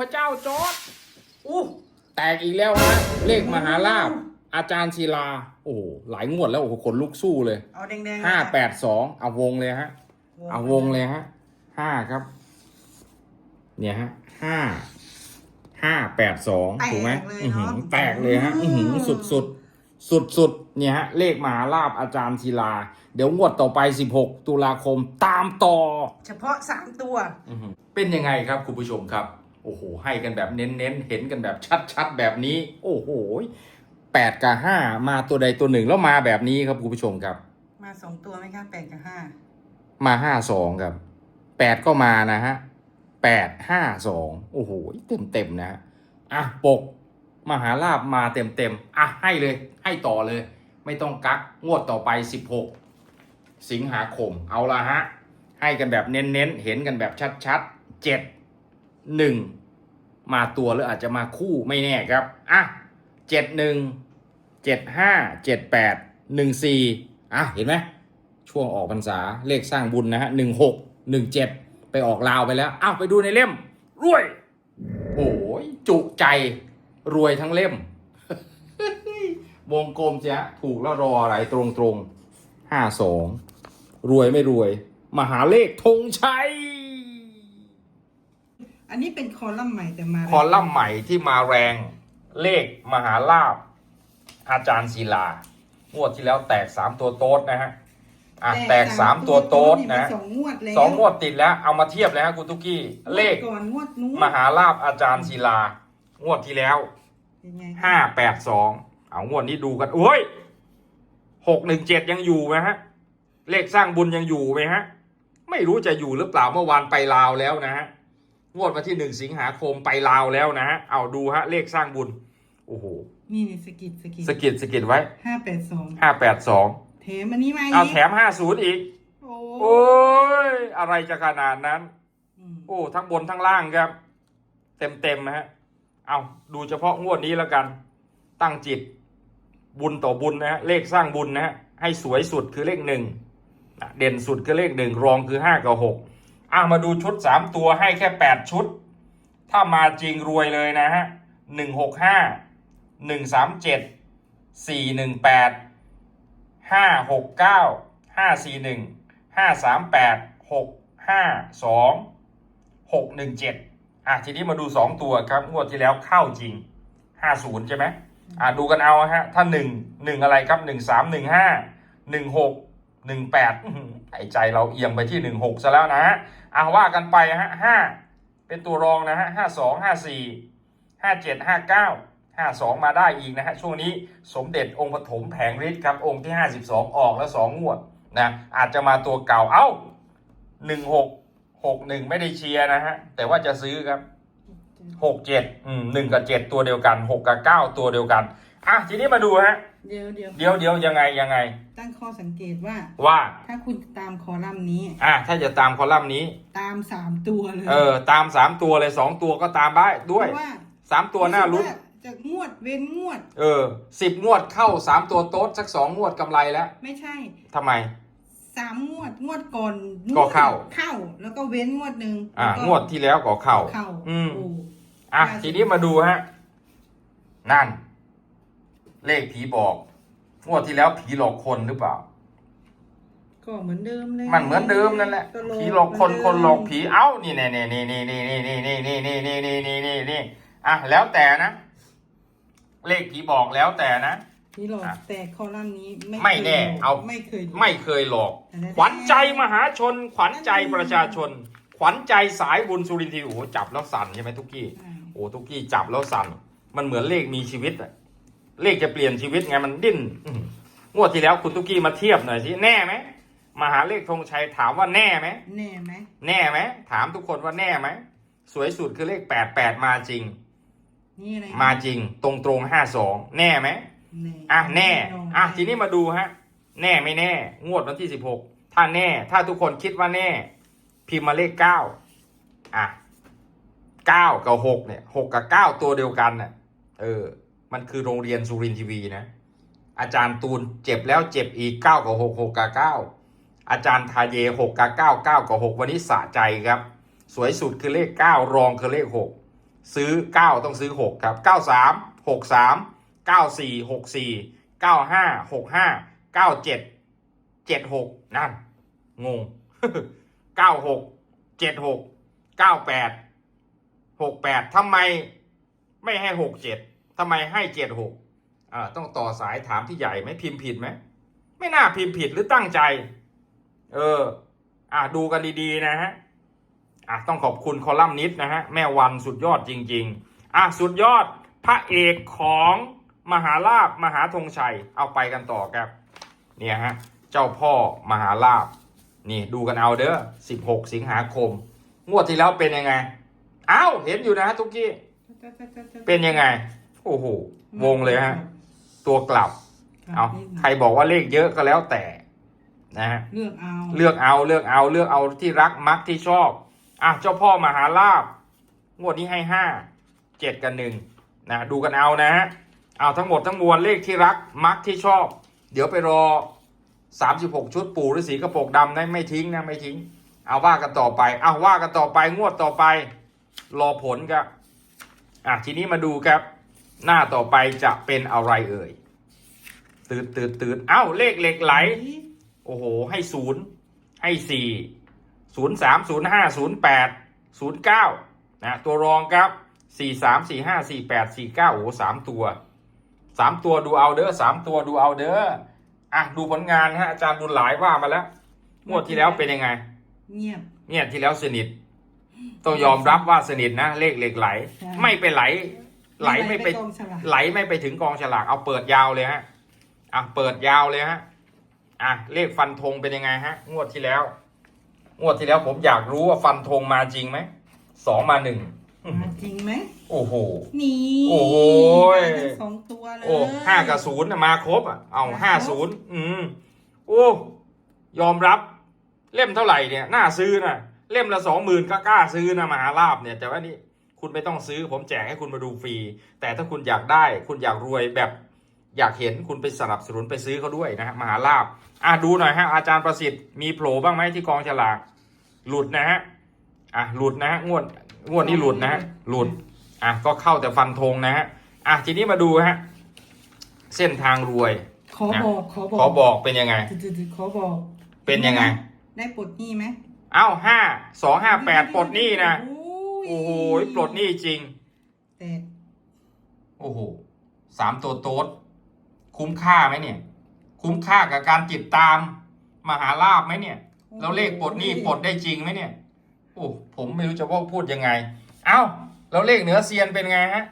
พระเจ้าจอร์ดอู้แตกอีกแล้วฮะเลขมหาลาบอาจารย์ศิลา โอ้โหหลายงวดแล้วโอ้โหขนลุกสู้เลยเอาแดงๆห้าแปดสองเอาวงเลยฮะ เอาวงเลยฮะห้าครับ เนี่ยฮะห้าห้าแปดสองถูกไหมอื้อหือแตกเลยฮะอือหือสุดสุดสุดสุดๆเนี่ยฮะ เลขมหาลาบอาจารย์ศิลา เดี๋ยวงวดต่อไป 16 ตุลาคมตามต่อ เฉพาะสามตัวอื้อหือเป็นยังไงครับคุณผู้ชมครับ โอ้โห ให้กันแบบเน้นๆ เห็นกันแบบชัดๆ แบบนี้ โอ้โหแปดกับห้ามาตัวใดตัวหนึ่งแล้วมาแบบนี้ครับคุณผู้ชมครับ มาสองตัวไหมคะแปดกับห้ามาห้าสองครับแปดก็มานะฮะแปดห้าสองโอ้โหเต็มเต็มๆนะฮะอะปก มหาลาบมาเต็มเต็มๆอะให้เลย ให้ต่อเลย ไม่ต้องกักงวดต่อไปสิบหกสิงหาคม เอาละฮะ ให้กันแบบเน้นๆ เห็นกันแบบชัดๆเจ็ด หนึ่งมาตัวหรืออาจจะมาคู่ไม่แน่ครับ อะเจ็ดหนึ่งเจ็ดห้าเจ็ดแปดหนึ่งสี่อะเห็นไหมช่วงออกพรรษาเลขสร้างบุญนะฮะหนึ่งหกหนึ่งเจ็ดไปออกลาวไปแล้วอ้าวไปดูในเล่มรวยโอ้ยจุใจรวยทั้งเล่ม วงกลมเจ้ะถูกแล้วรออะไรตรงตรงห้าสองรวยไม่รวย มหาเลขธงชัย อันนี้เป็นคอลัมน์ใหม่แต่มาคอลัมน์ใหม่ที่มาแรงเลขมหาลาบอาจารย์ศิลางวดที่แล้วแตกสามตัวโต๊ดนะฮะอะแตกสามตัวโต๊ดนะสองงวดแล้วสองงวดติดแล้วเอามาเทียบเลยฮะคุณตุกกี้ เลขงวดก่อนงวดนู้นมหาลาบอาจารย์ศิลางวดที่แล้วเป็นไงห้าแปดสองเอางวดนี้ดูกันโอ้ยหกหนึ่งเจ็ดยังอยู่ไหมฮะ เลขสร้างบุญยังอยู่ไหมฮะ ไม่รู้จะอยู่หรือเปล่าเมื่อวานไปลาวแล้วนะฮะ งวดวันที่หนึ่งสิงหาคมไปลาวแล้วนะฮะเอาดูฮะเลขสร้างบุญโอ้โหนี่นี่สกิดสกิดสะกิดสะกิดไว้ห้าแปดสองห้าแปดสองแถมอันนี้มาเอาอีกแถมห้าศูนย์อีกโอ้โอ้ยอะไรจะขนาดนั้นอืมโอ้ทั้งบนทั้งล่างครับ เต็มเต็มๆนะฮะเอาดูเฉพาะงวดนี้แล้วกัน ตั้งจิต บุญต่อบุญนะฮะเลขสร้างบุญนะฮะให้สวยสุดคือเลขหนึ่งนะเด่นสุดคือเลขหนึ่งรองคือห้ากับหก อะมาดูชุดสามตัวให้แค่แปดชุด ถ้ามาจริงรวยเลยนะฮะหนึ่งหกห้าหนึ่งสามเจ็ดสี่หนึ่งแปดห้าหกเก้าห้าสี่หนึ่งห้าสามแปดหกห้าสองหกหนึ่งเจ็ดอะทีนี้มาดูสองตัวครับงวดที่แล้วเข้าจริงห้าศูนย์ใช่ไหมอะดูกันเอาฮะถ้าหนึ่งหนึ่งอะไรครับหนึ่งสามหนึ่งห้าหนึ่งหกหนึ่งแปดหายใจเราเอียงไปที่หนึ่งหกซะแล้วนะฮะ อะว่ากันไปฮะห้าเป็นตัวรองนะฮะห้าสองห้าสี่ห้าเจ็ดห้าเก้าห้าสองมาได้อีกนะฮะช่วงนี้สมเด็จองค์ปฐมแผงฤทธิ์ครับองค์ที่ห้าสิบสองออกแล้วสองงวดนะอาจจะมาตัวเก่าเอ้าหนึ่งหกหกหนึ่งไม่ได้เชียร์นะฮะแต่ว่าจะซื้อครับหกเจ็ดอืมหนึ่งกับเจ็ดตัวเดียวกันหกกับเก้าตัวเดียวกัน อะทีนี้มาดูฮะ เดี๋ยวเดี๋ยวเดี๋ยวเดี๋ยวยังไงยังไง ตั้งข้อสังเกตว่า ว่า ถ้าคุณตามคอลัมน์นี้ อะถ้าจะตามคอลัมน์นี้ ตามสามตัวเลยเออ ตามสามตัวเลยสองตัวก็ตามได้ด้วยเพราะว่าสามตัวหน้าลุ้นรู้สึกว่าจากงวดเว้นงวด เออสิบงวดเข้าสามตัวโต๊ดสักสองงวดกำไรแล้วไม่ใช่ทำไม สามงวดงวดก่อนก็เข้า เข้า แล้วก็เว้นงวดหนึ่งอะแล้ก็งวดที่แล้วก็เข้า เข้าอืมโอ้อะน่าสนทีนี้มาดูฮะ นั่น เลขผีบอกงวดที่แล้วผีหลอกคนหรือเปล่า ก็เหมือนเดิมเลยมันเหมือนเดิมนั่นแหละก็ผีหลอกคนคนหลอกผีเอ้านี่นี่นี่นี่นี่นี่นี่นี่นี่นี่นี่นี่นี่นี่นี่นี่อะแล้วแต่นะ เลขผีบอกแล้วแต่นะผีหลอกอะแต่คอลัมน์นี้ไม่แน่คยหลกเอาไม่เคยไม่เคยหลอก ขวัญใจมหาชน ขวัญใจประชาชน ขวัญใจสายบุญสุรินทร์ทีวีโอ้โหจับแล้วสั่นใช่ไหมทุกกี้อ่าโอ้ทุกกี้จับแล้วสั่น มันเหมือนเลขมีชีวิตอะ เลขจะเปลี่ยนชีวิตไงมันดิ้นอื้องวดที่แล้วคุณทุกกี้มาเทียบหน่อยสิแน่ไหมมหาเลขธงชัยถามว่าแน่ไหมแน่ไหมแน่ไหมถามทุกคนว่าแน่ไหมสวยสุดคือเลขแปดแปดมาจริงนี่อะไรมาจริง ตรงตรงห้าสองแน่ไหมแน่อะแน่นนอะทีนี้มาดูฮะ แน่ไม่แน่ งวดวันที่สิบหกถ้าแน่ ถ้าทุกคนคิดว่าแน่ พิมพ์มาเลขเก้าอะเก้ากับหกเนี่ยหกกับเก้าตัวเดียวกันน่ะ เออ มันคือโรงเรียนสุรินทีวีนะ อาจารย์ตูนเจ็บแล้วเจ็บอีกเก้ากับหกหกกับเก้าอาจารย์ทาเยหกกับเก้าเก้ากับหกวันนี้สะใจครับ สวยสุดคือเลขเก้ารองคือเลขหกซื้อ9ต้องซื้อ6ครับ93 63 94 64 95 65 97 76นั่นงง96 76 98 68ทำไมไม่ให้67 ทำไมให้76อ่าต้องต่อสายถามพี่ใหญ่ไหมพิมพ์ผิดไหมไม่น่าพิมพ์ผิดหรือตั้งใจ เออ อะดูกันดีๆนะฮะอะต้องขอบคุณคอลัมนิสต์นะฮะแม่วันสุดยอดจริง ๆ อะสุดยอดพระเอกของมหาลาบมหาธงชัย เอาไปกันต่อครับ เนี่ยฮะ เจ้าพ่อมหาลาบนี่ดูกันเอาเด้อ16 สิงหาคม งวดที่แล้วเป็นยังไงเอ้าเห็นอยู่นะฮะทุกกี้ เป็นยังไงโอ้โหวงเลยฮะ ตัวกลับ เอาใครบอกว่าเลขเยอะก็แล้วแต่นะฮะเลือกเอาเลือกเอาเลือกเอาเลือกเอาที่รักมักที่ชอบ อะเจ้าพ่อมหาลาบงวดนี้ให้ห้าเจ็ดกับหนึ่งนะดูกันเอานะฮะเอาทั้งหมดทั้งมวลเลขที่รักมักที่ชอบ เดี๋ยวไปรอ36ชุดปู่ฤาษีกระโปรงดำนะไม่ทิ้งนะไม่ทิ้ง เอาว่ากันต่อไปเอาว่ากันต่อไปงวดต่อไป รอผลครับอะทีนี้มาดูครับ หน้าต่อไปจะเป็นอะไรเอ่ยตื่นตื่นตื่นเอ้าเลขเหล็กไหล โอ้โห ให้ศูนย์ให้สี่ศูนย์สามศูนย์ห้าศูนย์แปดศูนย์เก้านะตัวรองครับสี่สามสี่ห้าสี่แปดสี่เก้าโอ้โหสามตัวสามตัวดูเอาเด้อสามตัวดูเอาเด้ออะดูผลงานฮะอาจารย์บุญหลายว่ามาแล้วงวดที่แล้วเป็นยังไง เงียบเนี่ยที่แล้วสนิท ต้องยอมรับว่าสนิทนะ เลขเหล็กไหลใช่ไม่ไปไหล ไหลไม่ไปกองฉลากไหลไม่ไปถึงกองฉลากเอาเปิดยาวเลยฮะอะเปิดยาวเลยฮะอะเลขฟันธงเป็นยังไงฮะ งวดที่แล้ว งวดที่แล้วผมอยากรู้ว่าฟันธงมาจริงไหมสองมาหนึ่งมาจริงไหมโอ้โหนี่โอ้โหมาทั้งสองตัวเลยโอ้ห้ากับศูนย์น่ะมาครบอะเอาห้าศูนย์อืมโอ้ยอมรับ เล่มเท่าไหร่เนี่ยน่าซื้อนะเล่มละสองหมื่นก็กล้าซื้อนะมหาลาบเนี่ยแต่ว่านี่ คุณไม่ต้องซื้อผมแจกให้คุณมาดูฟรี แต่ถ้าคุณอยากได้ คุณอยากรวยแบบอยากเห็นคุณไปสนับสนุนไปซื้อเขาด้วยนะฮะมหาลาบอะดูหน่อยฮะอาจารย์ประสิทธิ์มีโผล่บ้างไหมที่กองฉลากหลุดนะฮะอะหลุดนะฮะงวดงวดนี้หลุดนะฮะหลุดอะก็เข้าแต่ฟันธงนะฮะอะทีนี้มาดูฮะเส้นทางรวย ขอบอกขอบอกขอบอกเป็นยังไง ตึ๊ดๆๆขอบอกเป็นยังไง ได้ปลดหนี้ไหมเอ้าห้าสองห้าแปดปลดหนี้นะ โอ้ โอ้โหปลดหนี้จริง แต่โอ้โหสามตัวโต๊ดคุ้มค่าไหมเนี่ย คุ้มค่ากับการติดตามมหาลาบไหมเนี่ย แล้วเลขปลดหนี้ปลดได้จริงไหมเนี่ย โอ้ผมไม่รู้จะว่าพูดยังไง เอ้าแล้วเลขเหนือเซียนเป็นไงฮะ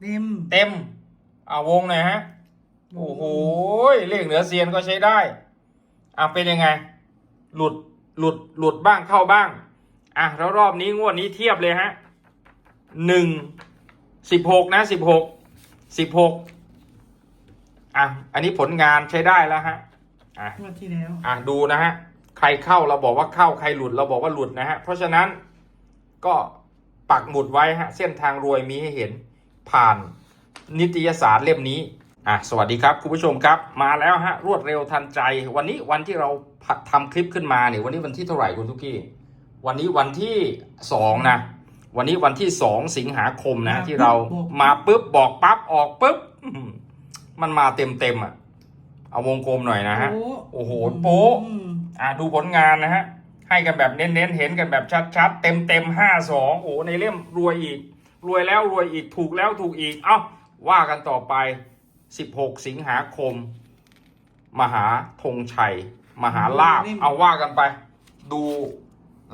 เต็มเต็มอ่าวงหน่อยฮะ โอ้โหเลขเหนือเซียนก็ใช้ได้อะเป็นยังไง หลุดหลุดหลุดบ้างเข้าบ้าง อะแล้วรอบนี้งวดนี้เทียบเลยฮะหนึ่งสิบหกนะสิบหกสิบหกอะอันนี้ผลงานใช้ได้แล้วฮะอะงวดที่แล้วอะดูนะฮะใครเข้าเราบอกว่าเข้าใครหลุดเราบอกว่าหลุดนะฮะเพราะฉะนั้นก็ปักหมุดไว้ฮะเส้นทางรวยมีให้เห็นผ่านนิตยสารเล่มนี้อะสวัสดีครับคุณผู้ชมครับ มาแล้วฮะรวดเร็วทันใจ วันนี้วันที่เราทำคลิปขึ้นมาเนี่ยวันนี้วันที่เท่าไหร่คุณทุกกี้ วันนี้วันที่สองนะ วันนี้วันที่สองสิงหาคมนะมาที่เราปุ๊บบอกมาปุ๊บบอกปั๊บออกปุ๊บอื้อหือมันมาเต็มเต็มๆอะ เอาวงกลมหน่อยนะฮะ โอ้โหโป๊ะอืมอะดูผลงานนะฮะ ให้กันแบบเน้นๆ เห็นกันแบบชัดๆ เต็มเต็มห้าสองโอ้โหในเล่มรวยอีก รวยแล้วรวยอีกถูกแล้วถูกอีก เอ้าว่ากันต่อไป16สิงหาคม มหาธงชัย มหาลาบเอาว่ากันไป ดู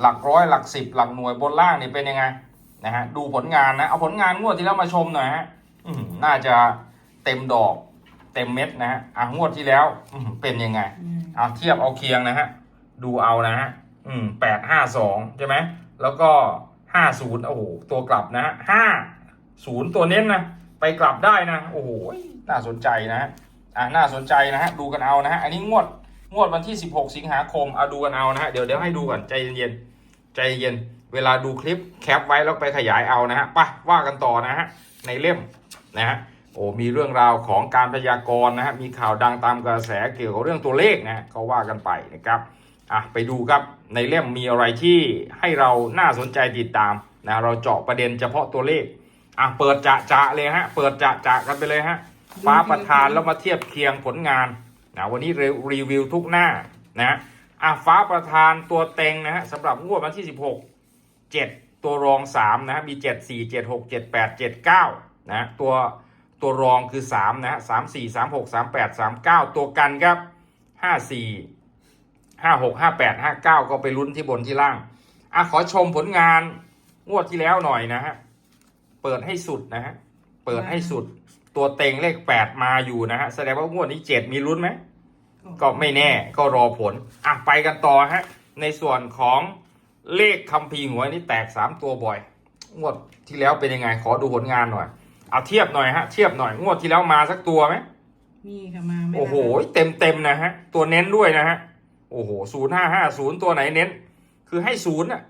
หลักร้อยหลักสิบหลักหน่วยบนล่างนี่เป็นยังไงนะฮะดูผลงานนะเอาผลงานงวดที่แล้วมาชมหน่อยฮะอื้อหือน่าจะเต็มดอก เต็มเม็ดนะฮะอะงวดที่แล้วอื้อหือเป็นยังไงอืมเอาเทียบเอาเคียงนะฮะดูเอานะฮะอืมแปดห้าสองใช่ไหมแล้วก็ห้าศูนย์โอ้โหตัวกลับนะฮะห้าศูนย์ตัวเน้นนะไปกลับได้นะ โอ้โหน่าสนใจนะฮะอ่าน่าสนใจนะฮะดูกันเอานะฮะอันนี้งวด งวดวันที่ 16 สิงหาคมเอาดูกันเอานะฮะเดี๋ยวเดี๋ยวให้ดูก่อนใจเย็นๆใจเย็นเวลาดูคลิปแคปไว้แล้วไปขยายเอานะฮะไปว่ากันต่อนะฮะในเล่มนะฮะโอ้มีเรื่องราวของการพยากรณ์นะฮะมีข่าวดังตามกระแสเกี่ยวกับเรื่องตัวเลขนะฮะก็ว่ากันไปนะครับอะไปดูครับในเล่มมีอะไรที่ให้เราน่าสนใจติดตามนะเราเจาะประเด็นเฉพาะตัวเลขอะเปิดจะจะเลยฮะเปิดจะจะกันไปเลยฮะฟ้าประธานแล้วมาเทียบเคียงผลงาน นะวันนี้รีวิวทุกหน้านะอะฟ้าประธานตัวเต็งนะฮะสำหรับงวดวันที่ 16 7 ตัวรอง3นะฮะมี 7 4 7 6 7 8 7 9นะตัวตัวรองคือ3นะฮะ3 4 3 6 3 8 3 9 ตัวกันครับ 5 4 5 6 5 8 5 9 ก็ไปลุ้นที่บนที่ล่างอะขอชมผลงานงวดที่แล้วหน่อยนะฮะเปิดให้สุดนะฮะเปิดให้สุด ตัวเต็งเลขแปดมาอยู่นะฮะแสดงว่างวดนี้เจ็ดมีลุ้นไหมก็ไม่แน่ก็รอผลอะไปกันต่อฮะในส่วนของเลขคัมภีร์หวยนี่แตกสามตัวบ่อย งวดที่แล้วเป็นยังไง ขอดูผลงานหน่อยเอาเทียบหน่อยฮะเทียบหน่อยงวดที่แล้วมาสักตัวไหมมีค่ะมาไม่โอ้โหรับเต็มเต็มๆนะฮะ ตัวเน้นด้วยนะฮะโอ้โหศูนย์ห้าห้าศูนย์ตัวไหนเน้น คือให้ศูนย์อะ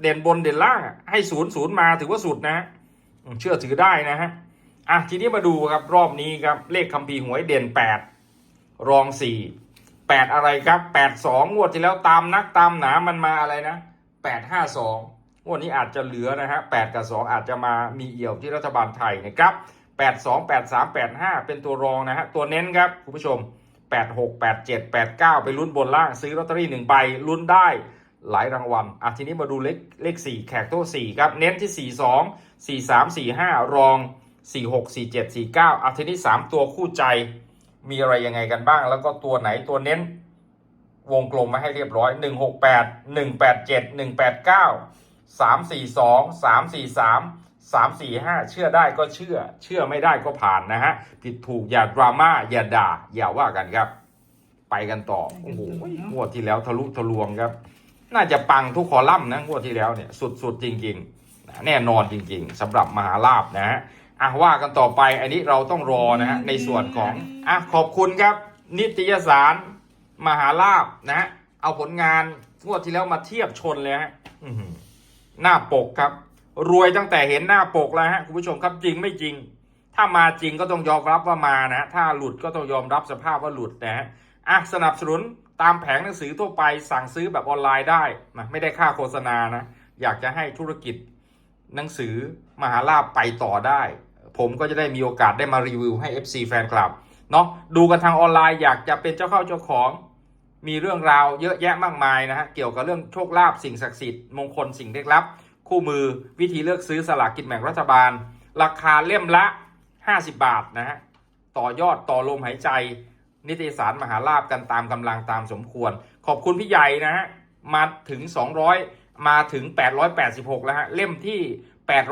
เด่นบนเด่นล่างอะให้ศูนย์ศูนย์มาถือว่าสุดนะฮะอืมเชื่อถือได้นะฮะ อะทีนี้มาดูครับรอบนี้ครับเลขคัมภีร์หวยเด่นแปดรองสี่แปดอะไรครับแปดสองงวดที่แล้วตามนักตามหนามันมาอะไรนะแปดห้าสองงวดนี้อาจจะเหลือนะฮะแปดกับสองอาจจะมามีเอี่ยวที่รัฐบาลไทยนะครับแปดสองแปดสามแปดห้าเป็นตัวรองนะฮะตัวเน้นครับคุณผู้ชมแปดหกแปดเจ็ดแปดเก้าไปลุ้นบนล่างซื้อลอตเตอรี่หนึ่งใบลุ้นได้หลายรางวัลอะทีนี้มาดูเลขเลขสี่แขกโต๊ะสี่ครับเน้นที่สี่สองสี่สามสี่ห้ารอง สี่หกสี่เจ็ดสี่เก้าอะทีนี้สามตัวคู่ใจมีอะไรยังไงกันบ้าง แล้วก็ตัวไหนตัวเน้น วงกลมมาให้เรียบร้อย168 187 189 342 343 345เชื่อได้ก็เชื่อ เชื่อไม่ได้ก็ผ่านนะฮะ ผิดถูกอย่าดราม่าอย่าด่า อย่าว่ากันครับ ไปกันต่อ โอ้โหงวดที่แล้วทะลุทะลวงครับ น่าจะปังทุกคอลัมน์นะงวดที่แล้วเนี่ย สุดๆจริงๆ แน่นอนจริงๆสำหรับมหาลาบนะฮะ อะว่ากันต่อไปอันนี้เราต้องรอนะฮะในส่วนของอะขอบคุณครับ นิตยสารมหาลาบนะฮะเอาผลงานงวดที่แล้วมาเทียบชนเลยฮะอื้อหือหน้าปกครับ รวยตั้งแต่เห็นหน้าปกแล้วฮะคุณผู้ชมครับจริงไม่จริง ถ้ามาจริงก็ต้องยอมรับว่ามานะฮะถ้าหลุดก็ต้องยอมรับสภาพว่าหลุดนะฮะอะสนับสนุนตามแผงหนังสือทั่วไปสั่งซื้อแบบออนไลน์ได้นะไม่ได้ค่าโฆษณานะอยากจะให้ธุรกิจ หนังสือมหาลาบไปต่อได้ ผมก็จะได้มีโอกาสได้มารีวิวให้ FC แฟนคลับเนาะดูกันทางออนไลน์อยากจะเป็นเจ้าเข้าเจ้าของ มีเรื่องราวเยอะแยะมากมายนะฮะเกี่ยวกับเรื่องโชคลาภสิ่งศักดิ์สิทธิ์มงคลสิ่งเล็กลับ คู่มือวิธีเลือกซื้อสลากกินแบ่งรัฐบาล ราคาเล่มละ 50 บาทนะฮะต่อยอดต่อลมหายใจ นิตยสารมหาลาบกันตามกำลังตามสมควร ขอบคุณพี่ใหญ่นะฮะมาถึง 200 มาถึง 886 แล้วฮะ เล่มที่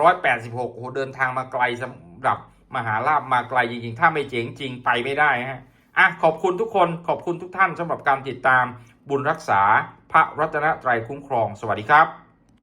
886 โอ้โห เดินทางมาไกลสำหรับมหาลาบมาไกลจริงๆ ถ้าไม่เจ๋งจริงไปไม่ได้ฮะ อะ ขอบคุณทุกคน ขอบคุณทุกท่านสำหรับการติดตามบุญรักษาพระรัตนตรัยคุ้มครอง สวัสดีครับ